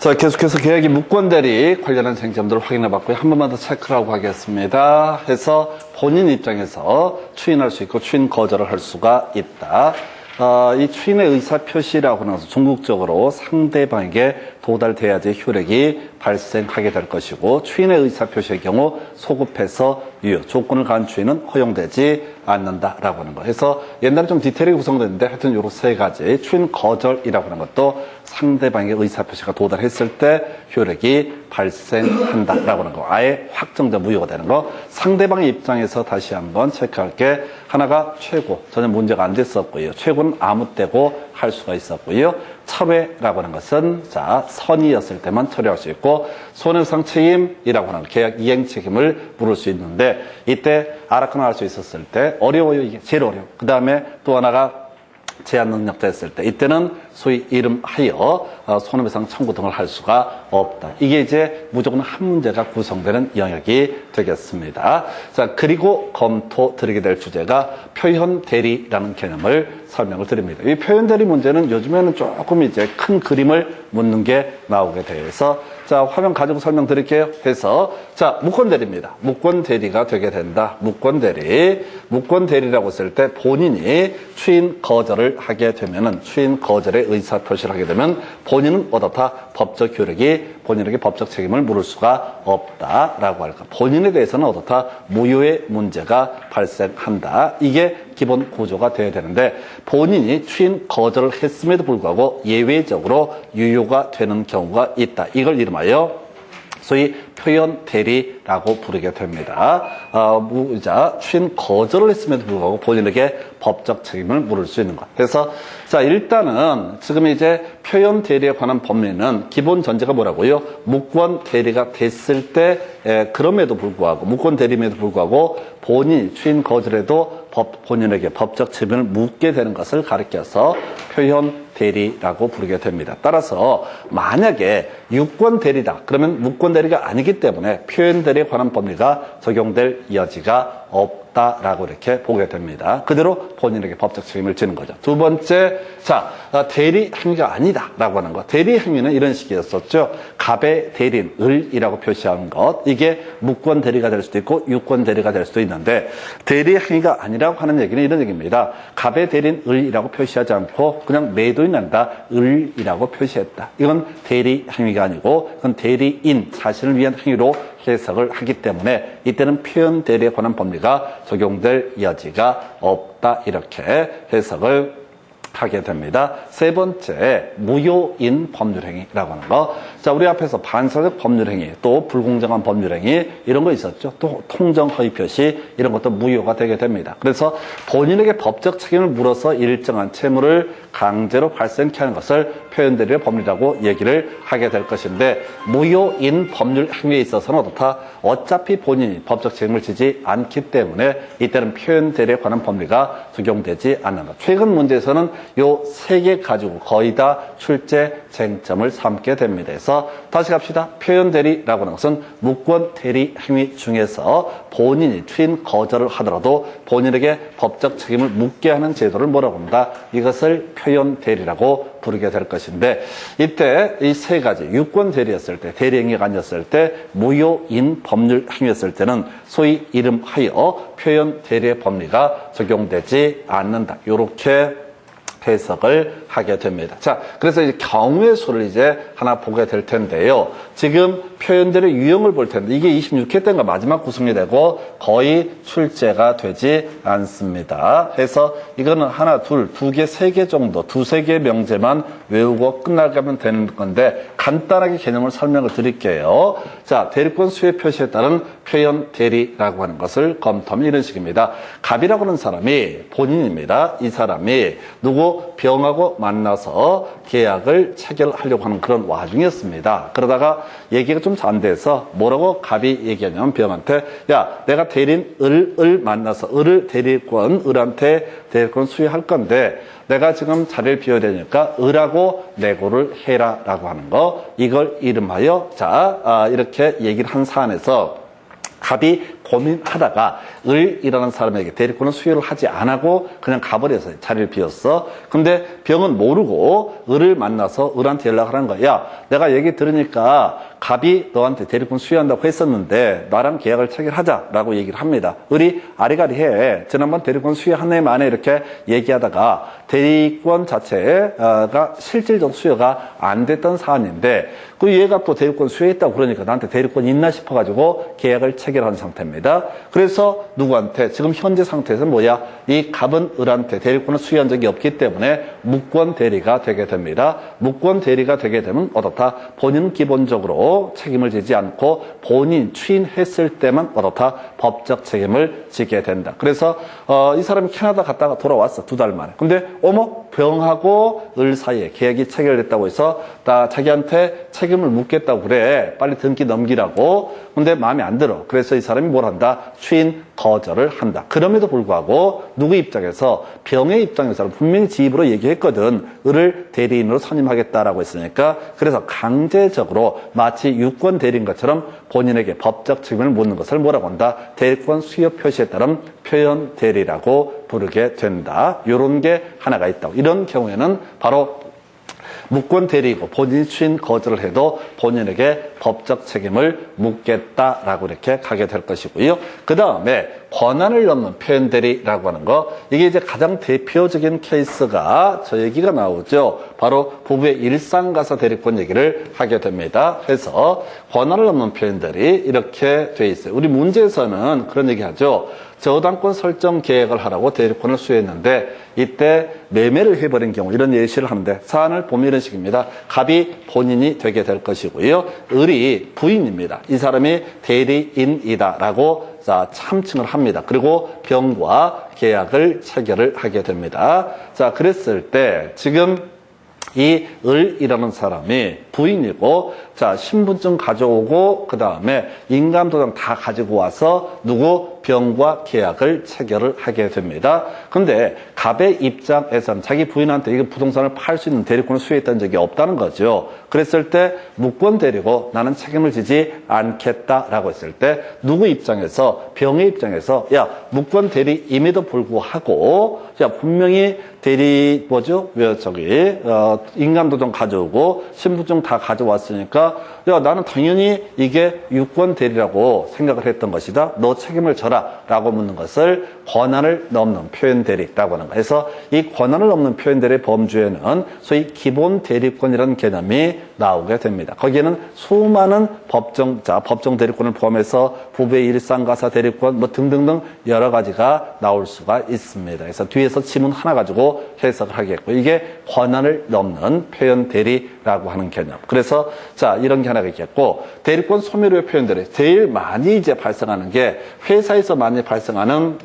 자, 계속해서 계약이 무권대리 관련한 쟁점들을 확인해 봤고요. 한 번만 더 체크하고 하겠습니다. 해서 본인 입장에서 추인할 수 있고 추인 거절을 할 수가 있다. 어, 이 추인의 의사 표시라고 하는 것은 중국적으로 상대방에게 도달돼야지 효력이 발생하게 될 것이고 추인의 의사 표시의 경우 소급해서 유효 조건을 가한 추인은 허용되지 않는다라고 하는 거. 해서 옛날에 좀 디테일하게 구성됐는데 하여튼 요런 세 가지 추인 거절이라고 하는 것도 상대방의 의사 표시가 도달했을 때 효력이 발생한다라고 하는 거. 아예 확정된 무효가 되는 거. 상대방의 입장에서 다시 한번 체크할 게 하나가 최고 전혀 문제가 안 됐었고요. 최고는 아무 때고 할 수가 있었고요. 철회라고 하는 것은 자 선이었을 때만 철회할 수 있고 손해상 책임이라고 하는 계약 이행 책임을 물을 수 있는데 이때 아라카나 할 수 있었을 때 어려워요 이게 제일 어려워. 그 다음에 또 하나가 제한 능력 됐을 때 이때는 소위 이름하여 어, 손해배상 청구 등을 할 수가 없다. 이게 이제 무조건 한 문제가 구성되는 영역이 되겠습니다. 자 그리고 검토 드리게 될 주제가 표현 대리라는 개념을 설명을 드립니다. 이 표현 대리 문제는 요즘에는 조금 이제 큰 그림을 묻는 게 나오게 돼서 자 화면 가지고 설명 드릴게요. 해서 자 무권 대리입니다. 무권 대리가 되게 된다. 무권 대리 무권 대리라고 했을 때 본인이 추인 거절을 하게 되면은 추인 거절의 의사 표시를 하게 되면 본인은 어떻다 법적 효력이 본인에게 법적 책임을 물을 수가 없다라고 할까. 본인에 대해서는 어떻다 무효의 문제가 발생한다. 이게 기본 구조가 돼야 되는데 본인이 추인 거절을 했음에도 불구하고 예외적으로 유효가 되는 경우가 있다. 이걸 이름하여 소위 표현 대리라고 부르게 됩니다. 어, 무자 추인 거절을 했음에도 불구하고 본인에게 법적 책임을 물을 수 있는 것. 그래서 자 일단은 지금 이제 표현 대리에 관한 법리는 기본 전제가 뭐라고요? 무권 대리가 됐을 때 에, 그럼에도 불구하고 무권 대리임에도 불구하고 본인이 추인 거절에도 법, 본인에게 법적 책임을 묻게 되는 것을 가리켜서 표현 대리라고 부르게 됩니다. 따라서 만약에 유권 대리다 그러면 무권 대리가 아니기 때문에 표현 대리에 관한 법리가 적용될 여지가 없 다라고 이렇게 보게 됩니다. 그대로 본인에게 법적 책임을 지는 거죠. 두 번째, 자 어, 대리 행위가 아니다라고 하는 것. 대리 행위는 이런 식이었었죠. 갑의 대리인 을이라고 표시하는 것. 이게 무권 대리가 될 수도 있고 유권 대리가 될 수도 있는데 대리 행위가 아니라고 하는 얘기는 이런 얘기입니다. 갑의 대리인 을이라고 표시하지 않고 그냥 매도인 한다 을이라고 표시했다. 이건 대리 행위가 아니고 그건 대리인 자신을 위한 행위로 해석을 하기 때문에 이때는 표현 대리에 관한 법리가 적용될 여지가 없다. 이렇게 해석을 하게 됩니다. 세 번째, 무효인 법률행위라고 하는 거. 자, 우리 앞에서 반사적 법률행위, 또 불공정한 법률행위, 이런 거 있었죠. 또 통정허위 표시, 이런 것도 무효가 되게 됩니다. 그래서 본인에게 법적 책임을 물어서 일정한 채무를 강제로 발생케 하는 것을 표현대리의 법리라고 얘기를 하게 될 것인데, 무효인 법률 행위에 있어서는 어떻다? 어차피 본인이 법적 책임을 지지 않기 때문에 이때는 표현대리에 관한 법리가 적용되지 않는다. 최근 문제에서는 요 세 개 가지고 거의 다 출제 쟁점을 삼게 됩니다. 그래서 다시 갑시다. 표현 대리라고 하는 것은 무권 대리 행위 중에서 본인이 추인 거절을 하더라도 본인에게 법적 책임을 묻게 하는 제도를 뭐라고 합니다. 이것을 표현 대리라고 부르게 될 것인데 이때 이 세 가지 유권 대리였을 때 대리 행위가 아니었을 때 무효인 법률 행위였을 때는 소위 이름하여 표현 대리의 법리가 적용되지 않는다. 요렇게 해석을 하게 됩니다. 자, 그래서 이제 경우의 수를 이제 하나 보게 될 텐데요. 지금 표현들의 유형을 볼 텐데 이게 26회 때인가 마지막 구성이 되고 거의 출제가 되지 않습니다. 해서 이거는 하나, 둘, 두 개, 세 개 정도, 두세 개 명제만 외우고 끝나가면 되는 건데 간단하게 개념을 설명을 드릴게요. 자, 대리권 수혜 표시에 따른 표현 대리라고 하는 것을 검토하면 이런 식입니다. 갑이라고 하는 사람이 본인입니다. 이 사람이 누구 병하고 만나서 계약을 체결하려고 하는 그런 와중이었습니다. 그러다가 얘기가 좀안 돼서 뭐라고 갑이 얘기하냐면 병한테 야 내가 대리인 을, 을 만나서 을을 대리권 을한테 대리권 수여할 건데 내가 지금 자리를 비워야 되니까 을하고 내고를 해라라고 하는 거 이걸 이름하여 자 아, 이렇게 얘기를 한 사안에서 갑이 고민하다가 을이라는 사람에게 대리권을 수여를 하지 않고 그냥 가버려서 자리를 비웠어. 근데 병은 모르고 을을 만나서 을한테 연락을 한 거야. 야, 내가 얘기 들으니까 갑이 너한테 대리권 수여한다고 했었는데 나랑 계약을 체결하자라고 얘기를 합니다. 을이 아리가리해. 지난번 대리권 수여한 해 만에 이렇게 얘기하다가 대리권 자체가 실질적 수여가 안 됐던 사안인데 그 얘가 또 대리권 수여했다고 그러니까 나한테 대리권 있나 싶어가지고 계약을 체결한 상태입니다. 그래서 누구한테 지금 현재 상태에서는 뭐야? 이 갑은 을한테 대리권을 수여한 적이 없기 때문에 무권 대리가 되게 됩니다. 무권 대리가 되게 되면 어떻다? 본인은 기본적으로 책임을 지지 않고 본인 추인했을 때만 어떻다? 법적 책임을 지게 된다. 그래서 어, 이 사람이 캐나다 갔다가 돌아왔어 두 달 만에. 근데 어머 병하고 을 사이에 계약이 체결됐다고 해서 나 자기한테 책임을 묻겠다고 그래. 빨리 등기 넘기라고. 근데 마음에 안 들어. 그래서 이 사람이 뭘 한다? 추인 거절을 한다. 그럼에도 불구하고 누구 입장에서 병의 입장에서는 분명히 지 입으로 얘기했거든. 을을 대리인으로 선임하겠다라고 했으니까 그래서 강제적으로 마치 유권 대리인 것처럼 본인에게 법적 책임을 묻는 것을 뭐라고 한다? 대리권 수여 표시에 따른 표현 대리라고 부르게 된다. 이런 게 하나가 있다고. 이런 경우에는 바로 무권 대리고 본인이 추인 거절을 해도 본인에게 법적 책임을 묻겠다라고 이렇게 가게 될 것이고요. 그 다음에 권한을 넘는 표현 대리라고 하는 거 이게 이제 가장 대표적인 케이스가 저 얘기가 나오죠. 바로 부부의 일상가사 대리권 얘기를 하게 됩니다. 그래서 권한을 넘는 표현 대리 이렇게 돼 있어요. 우리 문제에서는 그런 얘기 하죠. 저당권 설정 계획을 하라고 대리권을 수여했는데 이때 매매를 해버린 경우 이런 예시를 하는데 사안을 보면 이런 식입니다. 갑이 본인이 되게 될 것이고요. 을이 부인입니다. 이 사람이 대리인이다라고 자, 참칭을 합니다. 그리고 병과 계약을 체결을 하게 됩니다. 자, 그랬을 때 지금 이 을이라는 사람이 부인이고 자 신분증 가져오고 그 다음에 인감도장 다 가지고 와서 누구 병과 계약을 체결을 하게 됩니다. 근데 갑의 입장에서는 자기 부인한테 이거 부동산을 팔 수 있는 대리권을 수여했던 적이 없다는 거죠. 그랬을 때 무권 대리고 나는 책임을 지지 않겠다라고 했을 때 누구 입장에서 병의 입장에서 야 무권 대리임에도 불구하고 야 분명히 대리 뭐죠? 왜 저기 어, 인감도장 가져오고 신분증 다 가져왔으니까 야 나는 당연히 이게 유권 대리라고 생각을 했던 것이다. 너 책임을 져라 라고 묻는 것을 권한을 넘는 표현 대리라고 하는 거. 그래서 이 권한을 넘는 표현 대리 범주에는 소위 기본 대리권이라는 개념이 나오게 됩니다. 거기에는 수많은 법정 자, 법정 대리권을 포함해서 부부의 일상가사 대리권 뭐 등등등 여러 가지가 나올 수가 있습니다. 그래서 뒤에서 지문 하나 가지고 해석을 하겠고 이게 권한을 넘는 표현 대리라고 하는 개념. 그래서 자 이런 게 하나가 있겠고 대리권 소멸의 표현들이 제일 많이 이제 발생하는 게 회사에서 많이 발생하는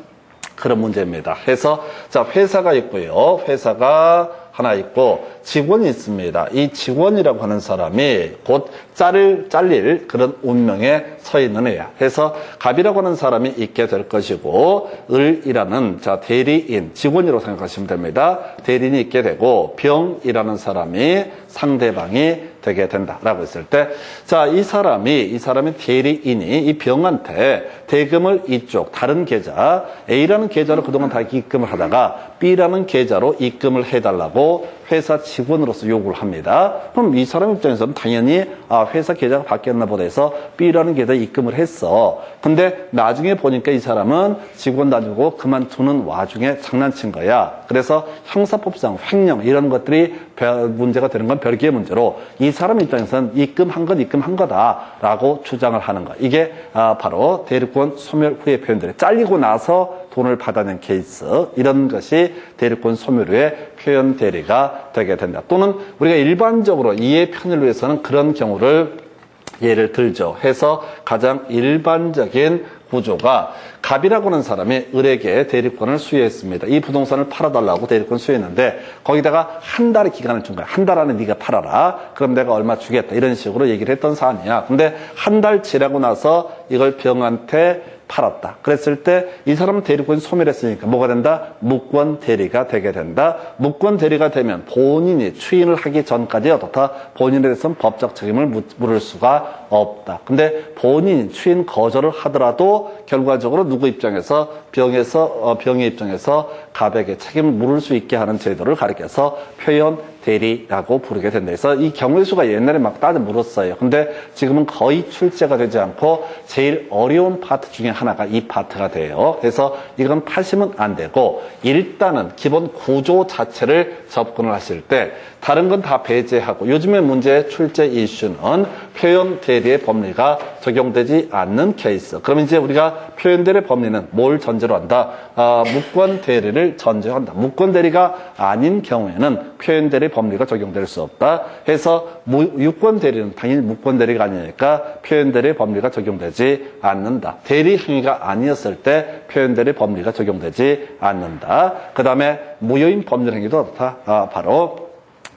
그런 문제입니다. 해서 자 회사가 있고요. 회사가 하나 있고 직원이 있습니다. 이 직원이라고 하는 사람이 곧 짤을 잘릴 그런 운명에 서 있는 애야. 해서 갑이라고 하는 사람이 있게 될 것이고 을이라는 자 대리인 직원이라고 생각하시면 됩니다. 대리인이 있게 되고 병이라는 사람이 상대방이 되게 된다라고 했을 때, 자, 이 사람이, 이 사람이 대리인이 이 병한테 대금을 이쪽, 다른 계좌, A라는 계좌로 그동안 다 입금을 하다가 B라는 계좌로 입금을 해달라고 회사 직원으로서 요구를 합니다. 그럼 이 사람 입장에서는 당연히 아, 회사 계좌가 바뀌었나 보다 해서 B라는 계좌에 입금을 했어. 근데 나중에 보니까 이 사람은 직원 다니고 그만두는 와중에 장난친 거야. 그래서 형사법상 횡령 이런 것들이 별- 문제가 되는 건 별개의 문제로 이 사람 입장에서는 입금한 건 입금한 거다라고 주장을 하는 거. 이게 아, 바로 대리권 소멸 후의 표현들이 잘리고 나서 돈을 받아낸 케이스 이런 것이 대리권 소멸 후의 표현 대리가 되게 된다. 또는 우리가 일반적으로 이해 편의를 위해서는 그런 경우를 예를 들죠. 해서 가장 일반적인 구조가 갑이라고 하는 사람이 을에게 대리권을 수여했습니다. 이 부동산을 팔아달라고 대리권 수여했는데 거기다가 한 달의 기간을 준 거야. 한 달 안에 네가 팔아라. 그럼 내가 얼마 주겠다. 이런 식으로 얘기를 했던 사안이야. 근데 한 달 지나고 나서 이걸 병한테 팔았다. 그랬을 때 이 사람은 대리권 소멸했으니까 뭐가 된다? 무권 대리가 되게 된다. 무권 대리가 되면 본인이 추인을 하기 전까지 어떻다? 본인에 대해서는 법적 책임을 묻- 물을 수가 없다. 근데 본인이 추인 거절을 하더라도 결과적으로 누구 입장에서 병에서 어, 병의 입장에서 가백의 책임을 물을 수 있게 하는 제도를 가리켜서 표현 대리라고 부르게 된다. 그래서 이 경우의 수가 옛날에 막 따져 물었어요. 근데 지금은 거의 출제가 되지 않고 제일 어려운 파트 중에 하나가 이 파트가 돼요. 그래서 이건 파시면 안 되고 일단은 기본 구조 자체를 접근을 하실 때 다른 건 다 배제하고 요즘의 문제의 출제 이슈는 표현 대리의 법리가 적용되지 않는 케이스. 그럼 이제 우리가 표현 대리 법리는 뭘 전제로 한다? 아, 무권 대리를 전제한다. 무권 대리가 아닌 경우에는 표현 대리 법리가 적용될 수 없다. 해서 무, 유권 대리는 당연히 무권 대리가 아니니까 표현 대리 법리가 적용되지 않는다. 대리 행위가 아니었을 때 표현 대리 법리가 적용되지 않는다. 그 다음에 무효인 법률 행위도 그렇다. 아, 바로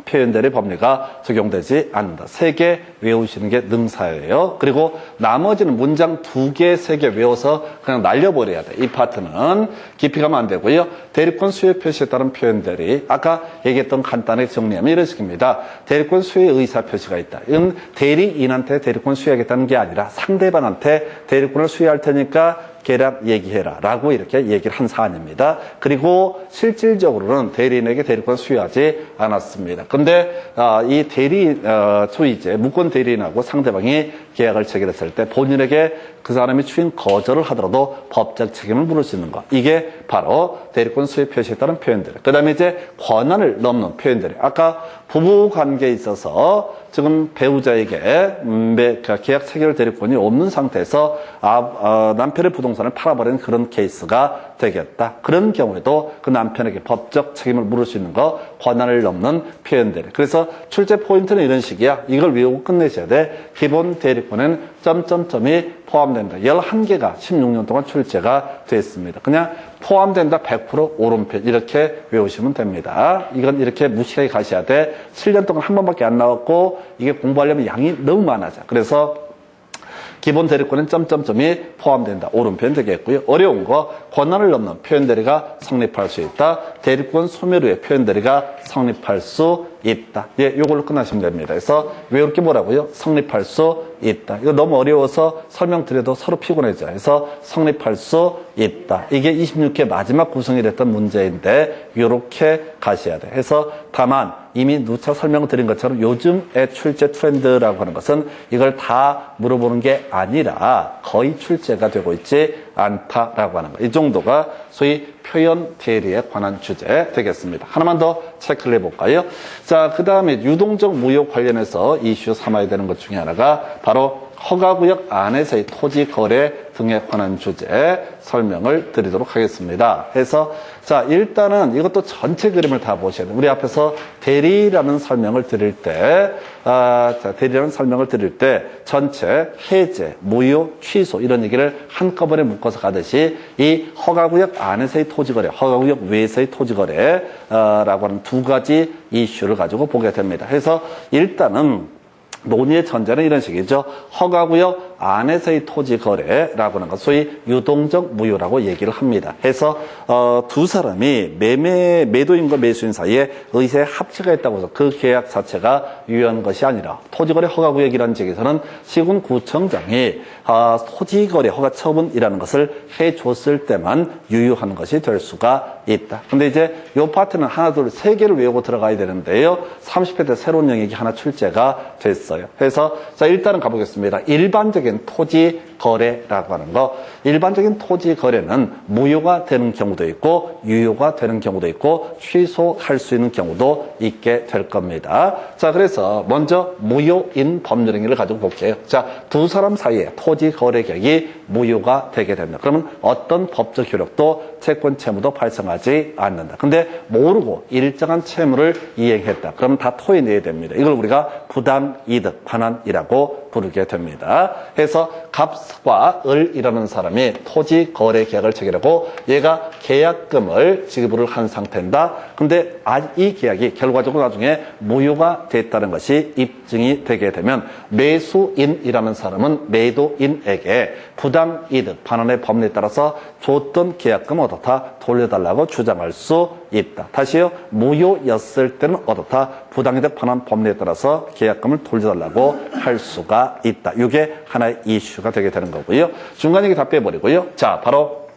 표현들의 법리가 적용되지 않는다. 세개 외우시는 게 능사예요. 그리고 나머지는 문장 두 개, 세 개 외워서 그냥 날려버려야 돼. 이 파트는 깊이 가면 안 되고요. 대리권 수요 표시에 따른 표현들이 아까 얘기했던 간단하게 정리하면 이런 식입니다. 대리권 수요 의사 표시가 있다. 이건 대리인한테 대리권 수여하겠다는 게 아니라 상대방한테 대리권을 수여할 테니까 계략 얘기해라 라고 이렇게 얘기를 한 사안입니다. 그리고 실질적으로는 대리인에게 대리권 수여하지 않았습니다. 근데 아, 이 대리 어, 소이제 무권 대리인하고 상대방이 계약을 체결했을 때 본인에게 그 사람이 추인 거절을 하더라도 법적 책임을 물을 수 있는 것. 이게 바로 대리권 수여 표시에 따른 표현들. 그 다음에 이제 권한을 넘는 표현들. 아까 부부 관계에 있어서 지금 배우자에게 음, 매- 그 계약 체결 대리권이 없는 상태에서 아, 어, 남편의 부동산을 팔아버리는 그런 케이스가 되겠다. 그런 경우에도 그 남편에게 법적 책임을 물을 수 있는 거 권한을 넘는 표현들. 그래서 출제 포인트는 이런 식이야. 이걸 외우고 끝내셔야 돼. 기본 대리권은 점점점이 포함된다. 11개가 16년 동안 출제가 됐습니다. 그냥 포함된다 100% 오른편 이렇게 외우시면 됩니다. 이건 이렇게 무식하게 가셔야 돼. 7년 동안 한 번밖에 안 나왔고 이게 공부하려면 양이 너무 많아져. 그래서 기본 대리권은 점점점이 포함된다. 오른편 되겠고요. 어려운 거 권한을 넘는 표현 대리가 성립할 수 있다. 대리권 소멸 후에 표현 대리가 성립할 수 있다. 예, 요걸로 끝나시면 됩니다. 그래서 왜 이렇게 뭐라고요? 성립할 수 있다. 이거 너무 어려워서 설명드려도 서로 피곤해져. 그래서 성립할 수 있다. 이게 26회 마지막 구성이 됐던 문제인데 이렇게 가셔야 돼. 해서 다만 이미 누차 설명드린 것처럼 요즘의 출제 트렌드라고 하는 것은 이걸 다 물어보는 게 아니라 거의 출제가 되고 있지 않다라고 하는 거. 이 정도가 소위 표현 대리에 관한 주제 되겠습니다. 하나만 더 체크를 해볼까요? 자, 그 다음에 유동적 무효 관련해서 이슈 삼아야 되는 것 중에 하나가 바로 허가구역 안에서의 토지 거래 등에 관한 주제 설명을 드리도록 하겠습니다. 해서 자 일단은 이것도 전체 그림을 다 보셔야 돼요. 우리 앞에서 대리라는 설명을 드릴 때, 아, 자, 대리라는 설명을 드릴 때 전체 해제, 무효, 취소 이런 얘기를 한꺼번에 묶어서 가듯이 이 허가구역 안에서의 토지거래, 허가구역 외에서의 토지거래라고 하는 두 가지 이슈를 가지고 보게 됩니다. 해서 일단은 논의의 전제는 이런 식이죠. 허가구역 안에서의 토지 거래라고 하는 것, 소위 유동적 무효라고 얘기를 합니다. 해서 어, 두 사람이 매매 매도인과 매수인 사이에 의세 합치가 있다고 해서 그 계약 자체가 유효한 것이 아니라 토지거래 허가구역이라는 지역에서는 시군구청장이 아, 토지거래 허가 처분이라는 것을 해줬을 때만 유효한 것이 될 수가 있다. 근데 이제 요 파트는 하나, 둘, 세 개를 외우고 들어가야 되는데요. 30회 때 새로운 영역이 하나 출제가 됐어요. 그래서 자 일단은 가보겠습니다. 일반적인 토지 거래라고 하는 거, 일반적인 토지 거래는 무효가 되는 경우도 있고 유효가 되는 경우도 있고 취소할 수 있는 경우도 있게 될 겁니다. 자 그래서 먼저 무효인 법률 행위를 가지고 볼게요. 자 두 사람 사이에 토지 거래 계약이 무효가 되게 됩니다. 그러면 어떤 법적 효력도 채권 채무도 발생하지 않는다. 근데 모르고 일정한 채무를 이행했다. 그러면 다 토해내야 됩니다. 이걸 우리가 부당 이득 반환이라고 부르게 됩니다. 해서 값과 을이라는 사람이 토지 거래 계약을 체결하고 얘가 계약금을 지급을 한 상태인다. 근데 아- 이 계약이 결과적으로 나중에 무효가 됐다는 것이 입증이 되게 되면 매수인이라는 사람은 매도인에게 부당 이득 반환의 법리에 따라서 줬던 계약금 어떻다 돌려달라고 주장할 수 있다. 다시요. 무효였을 때는 어떻다 부당이득 반환 법리에 따라서 계약금을 돌려달라고 할 수가 있다. 이게 하나의 이슈가 되게 되는 거고요. 중간 얘기 다 빼버리고요. 자, 바로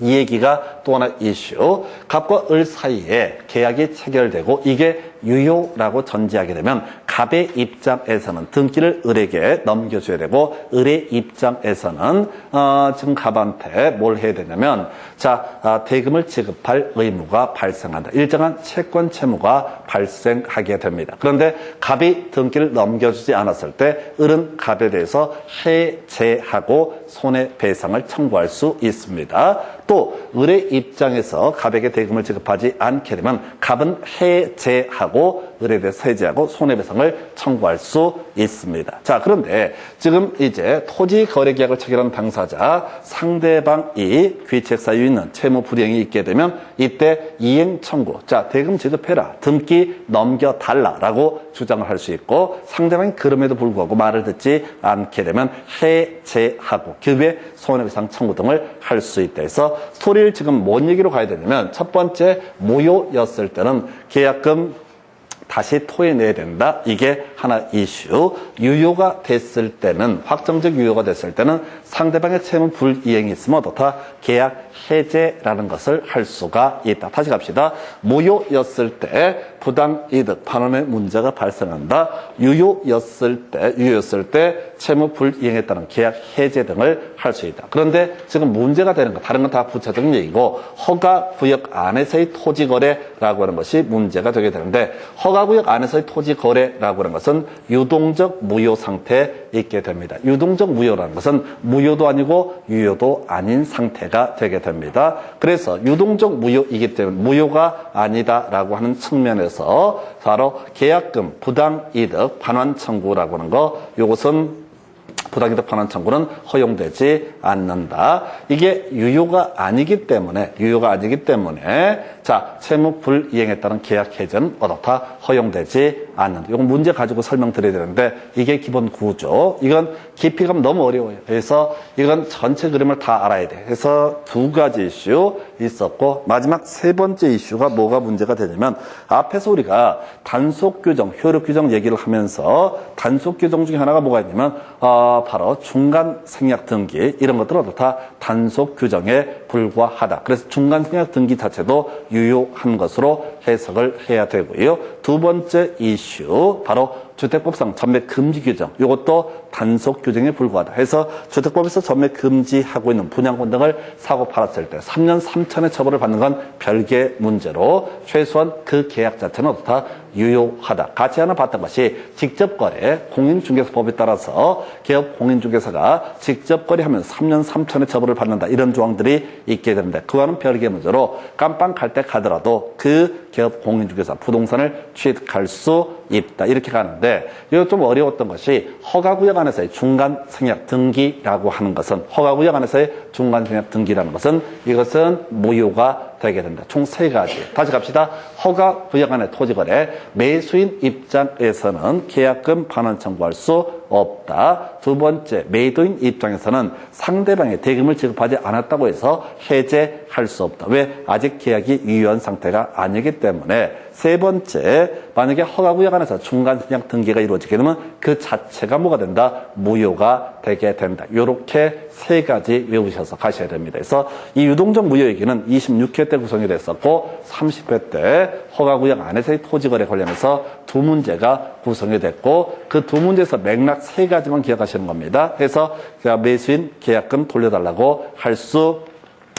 이 얘기가 또 하나 이슈. 갑과 을 사이에 계약이 체결되고 이게 유효라고 전제하게 되면 갑의 입장에서는 등기를 을에게 넘겨줘야 되고 을의 입장에서는 어, 지금 갑한테 뭘 해야 되냐면 자 아, 대금을 지급할 의무가 발생한다. 일정한 채권 채무가 발생하게 됩니다. 그런데 갑이 등기를 넘겨주지 않았을 때 을은 갑에 대해서 해제하고 손해배상을 청구할 수 있습니다. 또 을의 입장에서 갑에게 대금을 지급하지 않게 되면 갑은 해제하고 을에 대해서 해제하고 손해배상을 청구할 수 있습니다. 자 그런데 지금 이제 토지 거래 계약을 체결한 당사자 상대방이 귀책 사유 있는 채무 불이행이 있게 되면 이때 이행 청구 자 대금 지급해라 등기 넘겨 달라라고 주장을 할 수 있고 상대방이 그럼에도 불구하고 말을 듣지 않게 되면 해제하고 그 외 손해배상 청구 등을 할 수 있다 해서 스토리를 지금 뭔 얘기로 가야 되냐면 첫 번째 무효였을 때는 계약금 다시 토해내야 된다. 이게 하나 이슈. 유효가 됐을 때는, 확정적 유효가 됐을 때는 상대방의 채무 불이행이 있으면 어떻다? 계약 해제라는 것을 할 수가 있다. 다시 갑시다. 무효였을 때 부당 이득 반환의 문제가 발생한다. 유효였을 때, 유효였을 때 채무 불이행에 따른 계약 해제 등을 할 수 있다. 그런데 지금 문제가 되는 거, 다른 건 다 부차적인 얘기고, 허가 구역 안에서의 토지 거래라고 하는 것이 문제가 되게 되는데, 허가 구역 안에서의 토지 거래라고 하는 것은 유동적 무효 상태에 있게 됩니다. 유동적 무효라는 것은 무효도 아니고 유효도 아닌 상태가 되게 됩니다. 그래서 유동적 무효이기 때문에 무효가 아니다라고 하는 측면에서 바로 계약금 부당 이득 반환 청구라고 하는 거, 요것은 부당이득 반환 청구는 허용되지 않는다. 이게 유효가 아니기 때문에 유효가 아니기 때문에 자 채무 불이행에 따른 계약 해제는 어떻다 허용되지 않는다. 이건 문제 가지고 설명드려야 되는데 이게 기본 구조. 이건 깊이가 너무 어려워요. 그래서 이건 전체 그림을 다 알아야 돼. 그래서 두 가지 이슈 있었고 마지막 세 번째 이슈가 뭐가 문제가 되냐면 앞에서 우리가 단속 규정, 효력 규정 얘기를 하면서 단속 규정 중에 하나가 뭐가 있냐면 어, 바로 중간 생략 등기 이런 것들은 어떻다 단속 규정에 불과하다. 그래서 중간 생략 등기 자체도 유효한 것으로 해석을 해야 되고요. 두 번째 이슈 바로 주택법상 전매 금지 규정 이것도 단속 규정에 불과하다 해서 주택법에서 전매 금지하고 있는 분양권 등을 사고 팔았을 때 3년 3천의 처벌을 받는 건 별개 문제로 최소한 그 계약 자체는 어떻다 유효하다. 같이 하나 봤던 것이 직접 거래 공인중개사법에 따라서 개업 공인중개사가 직접 거래하면 3년 3천의 처벌을 받는다 이런 조항들이 있게 됩니다. 그와는 별개 문제로 깜빵 갈 때 가더라도 그 개업 공인중개사 부동산을 취득할 수 있다. 이렇게 가는데 이거 좀 어려웠던 것이 허가구역 안에서의 중간 생략 등기라고 하는 것은 허가구역 안에서의 중간 생략 등기라는 것은 이것은 무효가 되게 된다. 총 세 가지. 다시 갑시다. 허가 구역 안의 토지 거래 매수인 입장에서는 계약금 반환 청구할 수 없다. 두 번째, 매도인 입장에서는 상대방의 대금을 지급하지 않았다고 해서 해제할 수 없다. 왜? 아직 계약이 유효한 상태가 아니기 때문에. 세 번째, 만약에 허가구역 안에서 중간 생략 등기가 이루어지게 되면 그 자체가 뭐가 된다? 무효가 되게 된다. 이렇게 세 가지 외우셔서 가셔야 됩니다. 그래서 이 유동적 무효 얘기는 26회 때 구성이 됐었고 30회 때 허가구역 안에서의 토지거래 관련해서 두 문제가 구성이 됐고 그 두 문제에서 맥락 세 가지만 기억하시는 겁니다. 그래서 매수인 계약금 돌려달라고 할수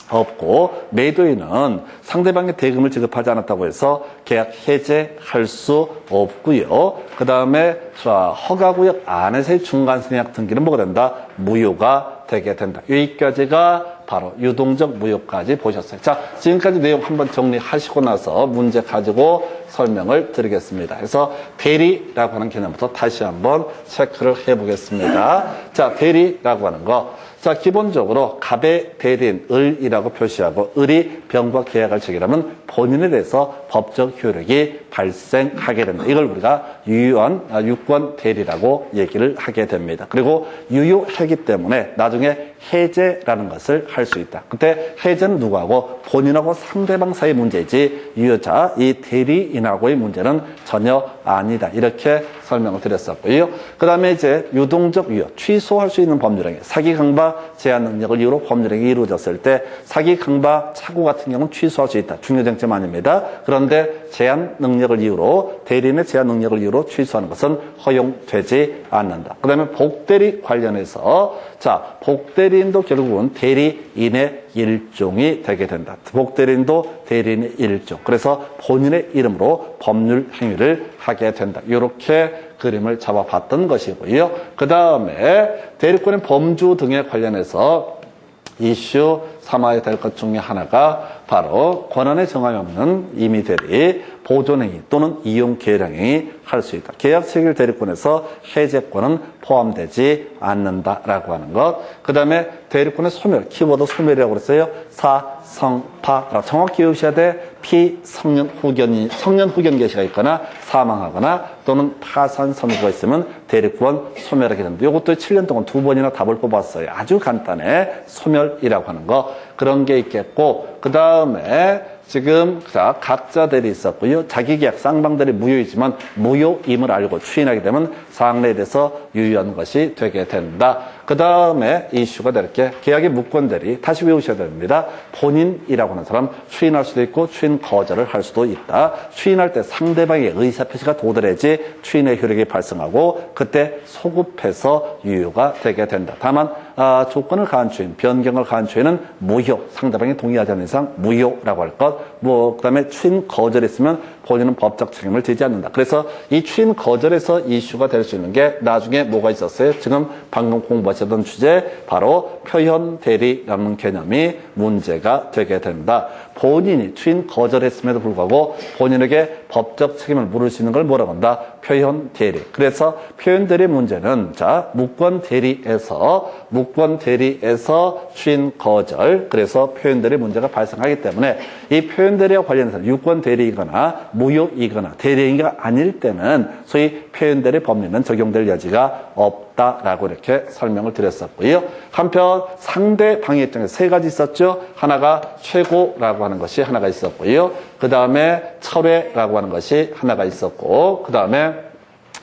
없고 매도인은 상대방의 대금을 지급하지 않았다고 해서 계약 해제할 수 없고요. 그 다음에 허가구역 안에서의 중간 생략 등기는 뭐가 된다? 무효가 되게 된다. 여기까지가 바로 유동적 무효까지 보셨어요. 자, 지금까지 내용 한번 정리하시고 나서 문제 가지고 설명을 드리겠습니다. 그래서 대리라고 하는 개념부터 다시 한번 체크를 해보겠습니다. 자, 대리라고 하는 거. 자, 기본적으로 갑의 대리인 을이라고 표시하고 을이 병과 계약을 체결하면 본인에 대해서 법적 효력이 발생하게 됩니다. 이걸 우리가 유효한 아, 유권 대리라고 얘기를 하게 됩니다. 그리고 유효하기 때문에 나중에 해제라는 것을 할 수 있다. 그때 해제는 누구하고 본인하고 상대방 사이 문제이지 유효자 이 대리인하고의 문제는 전혀 아니다. 이렇게 설명을 드렸었고요. 그 다음에 이제 유동적 유효, 취소할 수 있는 법률행위, 사기 강박 제한 능력을 이유로 법률행위 이루어졌을 때 사기 강박 착오 같은 경우는 취소할 수 있다. 중요 쟁점 아닙니다. 그런데 제한 능력을 이유로 대리인의 제한 능력을 이유로 취소하는 것은 허용되지 않는다. 그 다음에 복대리 관련해서 자 복대리인도 결국은 대리인의 일종이 되게 된다. 복대리인도 대리인의 일종. 그래서 본인의 이름으로 법률 행위를 하게 된다. 이렇게 그림을 잡아봤던 것이고요. 그 다음에 대리권의 범주 등에 관련해서 이슈 삼아야 될 것 중에 하나가 바로 권한의 정함이 없는 임의 대리, 보존행위 또는 이용 계량행위 할 수 있다. 계약 체결 대리권에서 해제권은 포함되지 않는다라고 하는 것. 그 다음에 대리권의 소멸, 키워드 소멸이라고 그랬어요. 사, 성, 파. 정확히 외우셔야 돼. 피, 성년 후견이, 성년 후견 계시가 있거나 사망하거나 또는 파산 선고가 있으면 대리권 소멸하게 됩니다. 이것도 7년 동안 두 번이나 답을 뽑았어요. 아주 간단해. 소멸이라고 하는 거. 그런 게 있겠고, 그 다음에 지금 자 각자들이 있었고요. 자기계약 쌍방들이 무효이지만 무효임을 알고 추인하게 되면 사항내에 대해서 유효한 것이 되게 된다. 그 다음에 이슈가 될 게 계약의 무권들이 다시 외우셔야 됩니다. 본인이라고 하는 사람 추인할 수도 있고 추인 거절을 할 수도 있다. 추인할 때 상대방의 의사표시가 도달해야지 추인의 효력이 발생하고 그때 소급해서 유효가 되게 된다. 다만 아, 조건을 가한 추인, 변경을 가한 추인은 무효, 상대방이 동의하지 않는 이상 무효라고 할 것. 뭐 그 다음에 추인 거절했으면 본인은 법적 책임을 지지 않는다. 그래서 이 추인 거절에서 이슈가 될 수 있는 게 나중에 뭐가 있었어요? 지금 방금 공부하셨던 주제 바로 표현 대리라는 개념이 문제가 되게 된다. 본인이 추인 거절했음에도 불구하고 본인에게 법적 책임을 물을 수 있는 걸 뭐라고 한다? 표현 대리. 그래서 표현 대리 문제는 자 무권 대리에서 무권 대리에서 추인 거절 그래서 표현 대리 문제가 발생하기 때문에 이 표현 대리와 관련해서 유권 대리이거나 무효이거나 대리인가 아닐 때는 소위 표현 대리 법리는 적용될 여지가 없다라고 이렇게 설명을 드렸었고요. 한편 상대방의 입장에서 세 가지 있었죠. 하나가 최고라고 하는 것이 하나가 있었고요. 그 다음에 철회라고 하는 것이 하나가 있었고, 그 다음에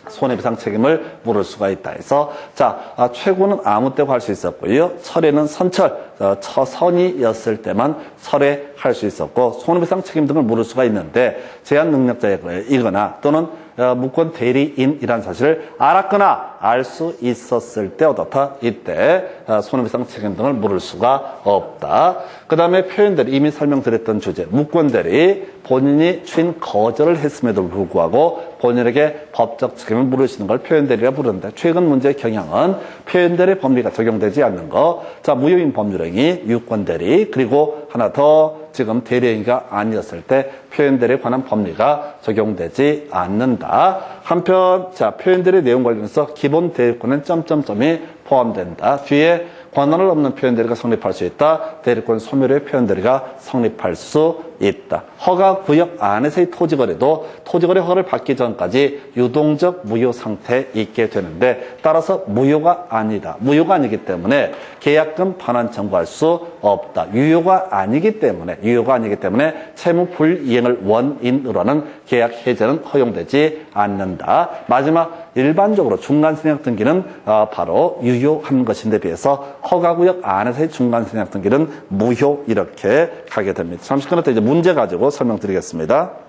손해배상 책임을 물을 수가 있다 해서 자 아, 최고는 아무 때고 할 수 있었고요 철회는 선철 어, 처선이었을 때만 철회 할 수 있었고 손해배상 책임 등을 물을 수가 있는데 제한 능력자이거나 또는 어, 무권 대리인이라는 사실을 알았거나 알 수 있었을 때 어떻다 이때 어, 손해배상 책임 등을 물을 수가 없다. 그 다음에 표현들이 이미 설명드렸던 주제 무권 대리 본인이 추인 거절을 했음에도 불구하고 본인에게 법적 책임을 있는 걸 표현 대리라 부르는데 최근 문제의 경향은 표현 대리 법리가 적용되지 않는 거. 자 무효인 법률행위 유권 대리 그리고 하나 더 지금 대리행위가 아니었을 때 표현대리에 관한 법리가 적용되지 않는다. 한편 자 표현대리 내용 관련해서 기본 대리권은 점점점이 포함된다. 뒤에 권한을 없는 표현대리가 성립할 수 있다. 대리권 소멸의 표현대리가 성립할 수 있다. 허가 구역 안에서의 토지 거래도 토지 거래 허가를 받기 전까지 유동적 무효 상태에 있게 되는데 따라서 무효가 아니다. 무효가 아니기 때문에 계약금 반환 청구할 수 없다. 유효가 아니기 때문에 유효가 아니기 때문에 채무 불이행을 원인으로 하는 계약 해제는 허용되지 않는다. 마지막 일반적으로 중간선약 등기는 어, 바로 유효한 것인데 비해서 허가 구역 안에서의 중간선약 등기는 무효 이렇게 가게 됩니다. 잠시 끊었다 이제 문제 가지고 설명드리겠습니다.